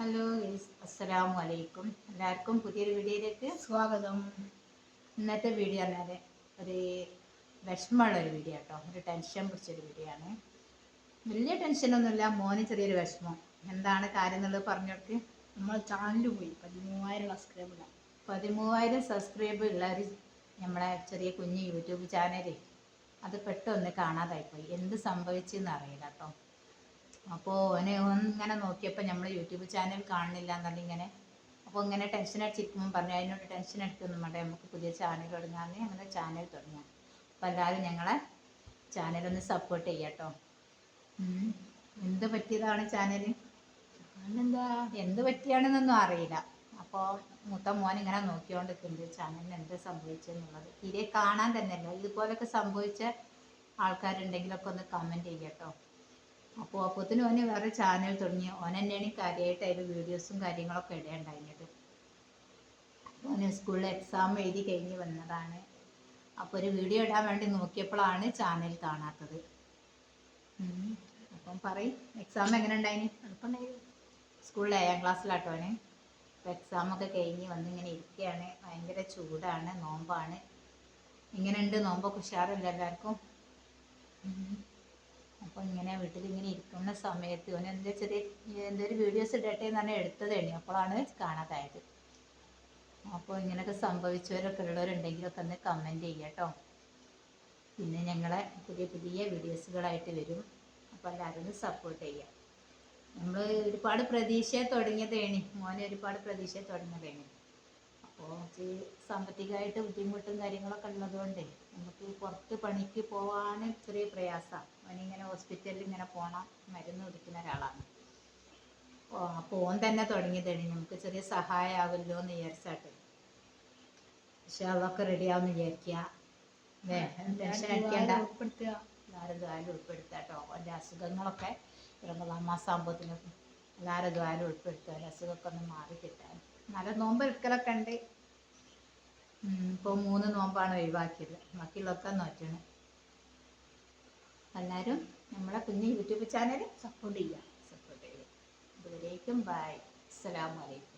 Hello അസ്സലാമു അലൈക്കും എല്ലാവർക്കും പുതിയൊരു വീഡിയോയിലേക്ക് സ്വാഗതം. ഇന്നത്തെ വീഡിയോ പറഞ്ഞാൽ ഒരു വിഷമമുള്ള ഒരു വീഡിയോ കേട്ടോ. ഒരു ടെൻഷൻ പിടിച്ചൊരു വീഡിയോ ആണ്. വലിയ ടെൻഷനൊന്നുമില്ല മോന് ചെറിയൊരു വിഷമം. എന്താണ് കാര്യം എന്നുള്ളത് പറഞ്ഞോർക്ക് നമ്മൾ ചാനൽ പോയി. പതിമൂവായിരം സബ്സ്ക്രൈബ് പതിമൂവായിരം സബ്സ്ക്രൈബ് ഉള്ള ഒരു നമ്മളെ ചെറിയ കുഞ്ഞ് യൂട്യൂബ് ചാനലേ അത് പെട്ടെന്ന് കാണാതായിപ്പോയി. എന്ത് സംഭവിച്ചെന്ന് അറിയില്ല കേട്ടോ. അപ്പോൾ ഓനെ ഇങ്ങനെ നോക്കിയപ്പോൾ നമ്മൾ യൂട്യൂബ് ചാനൽ കാണുന്നില്ല എന്നല്ല ഇങ്ങനെ അപ്പോൾ ഇങ്ങനെ ടെൻഷൻ അടിച്ചിരിക്കുമ്പോൾ പറഞ്ഞു അതിനോട് ടെൻഷൻ അടിക്കൊന്നും വേണ്ട നമുക്ക് പുതിയ ചാനൽ തുടങ്ങാമെന്ന് അങ്ങനെ ചാനൽ തുടങ്ങാം. അപ്പോൾ എല്ലാവരും ഞങ്ങളെ ചാനലൊന്ന് സപ്പോർട്ട് ചെയ്യാട്ടോ എന്ത് പറ്റിയതാണ് ചാനൽ അതെന്താ എന്ത്? പറ്റിയാണെന്നൊന്നും അറിയില്ല. അപ്പോൾ മൂത്ത മോൻ ഇങ്ങനെ നോക്കിക്കൊണ്ട് നിൽക്കുന്നുണ്ട് ചാനലിന് എന്ത് സംഭവിച്ചെന്നുള്ളത്? തീരെ കാണാൻ തന്നെയല്ല. ഇതുപോലൊക്കെ സംഭവിച്ച ആൾക്കാരുണ്ടെങ്കിലൊക്കെ ഒന്ന് കമന്റ് ചെയ്യട്ടോ അപ്പോൾ അപ്പത്തിന് ഓന് വേറെ ചാനൽ തുടങ്ങി. ഓൻ തന്നെയാണ് കാര്യമായിട്ട് അതിൽ വീഡിയോസും കാര്യങ്ങളൊക്കെ ഇടയുണ്ടായിരുന്നത് ഓന് സ്കൂളിൽ എക്സാം എഴുതി കഴിഞ്ഞ് വന്നതാണ്. അപ്പോൾ ഒരു വീഡിയോ ഇടാൻ വേണ്ടി നോക്കിയപ്പോഴാണ് ചാനൽ കാണാത്തത്. അപ്പം പറയും എക്സാം എങ്ങനെ ഉണ്ടായിന്? എളുപ്പമുണ്ടായി സ്കൂളിൽ ഏഴാം ക്ലാസ്സിലാട്ടോ അവന് അപ്പോൾ എക്സാമൊക്കെ കഴിഞ്ഞ് വന്നിങ്ങനെ ഇരിക്കുകയാണ് ഭയങ്കര ചൂടാണ് നോമ്പാണ്. ഇങ്ങനെയുണ്ട് നോമ്പൊക്കെ ഉഷാറില്ല എല്ലാവർക്കും? അപ്പോൾ ഇങ്ങനെ വീട്ടിൽ ഇങ്ങനെ ഇരിക്കുന്ന സമയത്ത് ഓൻ എന്താ ചെറിയ എന്തൊരു വീഡിയോസ് ഇടട്ടെ എന്ന് പറഞ്ഞാൽ എടുത്തതാണ് അപ്പോഴാണ് കാണാതായത്. അപ്പോൾ ഇങ്ങനെയൊക്കെ സംഭവിച്ചവരൊക്കെ ഉള്ളവരുണ്ടെങ്കിലൊക്കെ ഒന്ന് കമന്റ് ചെയ്യുക കേട്ടോ പിന്നെ ഞങ്ങളെ പുതിയ പുതിയ വീഡിയോസുകളായിട്ട് വരും. അപ്പോൾ എല്ലാവരും ഒന്ന് സപ്പോർട്ട് ചെയ്യുക. നമ്മൾ ഒരുപാട് പ്രതീക്ഷ തുടങ്ങിയതേണി. മോനെ ഒരുപാട് പ്രതീക്ഷ തുടങ്ങിയതേണി. അപ്പോൾ ഇച്ചിരി സാമ്പത്തികമായിട്ട് ബുദ്ധിമുട്ടും കാര്യങ്ങളൊക്കെ ഉള്ളതുകൊണ്ടേ നമുക്ക് പുറത്ത് പണിക്ക് പോകാൻ ചെറിയ പ്രയാസമാണ് അവനിങ്ങനെ ഹോസ്പിറ്റലിൽ ഇങ്ങനെ പോണം മരുന്ന് കുടിക്കുന്ന ഒരാളാണ്. അപ്പോൾ ഓൻ തന്നെ തുടങ്ങിയതാണ് നമുക്ക് ചെറിയ സഹായമാകുമല്ലോ എന്ന് വിചാരിച്ചാട്ട്. പക്ഷെ അതൊക്കെ റെഡിയാവുമെന്ന് വിചാരിക്കുക അല്ലേ? ടെൻഷൻ അടിക്കേണ്ട. ഉൾപ്പെടുത്തുക. എല്ലാവരും ദ്വാരം ഉൾപ്പെടുത്താട്ടോ. എന്റെ അസുഖങ്ങളൊക്കെ ഇറങ്ങുന്ന എല്ലാവരും ദ്വാരം ഉൾപ്പെടുത്തുക. അസുഖമൊക്കെ ഒന്ന് മാറി കിട്ടാൻ നല്ല നോമ്പ് എടുക്കലൊക്കെ ഉണ്ട് ഇപ്പോൾ മൂന്ന് നോമ്പാണ് ഒഴിവാക്കിയത്. ബാക്കിയുള്ളതൊക്കെ നോറ്റണം. എല്ലാവരും നമ്മളെ കുഞ്ഞ് യൂട്യൂബ് ചാനൽ സപ്പോർട്ട് ചെയ്യുക സപ്പോർട്ട് ചെയ്യുക ഇതുവരേക്കും ബൈ അസ്സലാമു അലൈക്കും.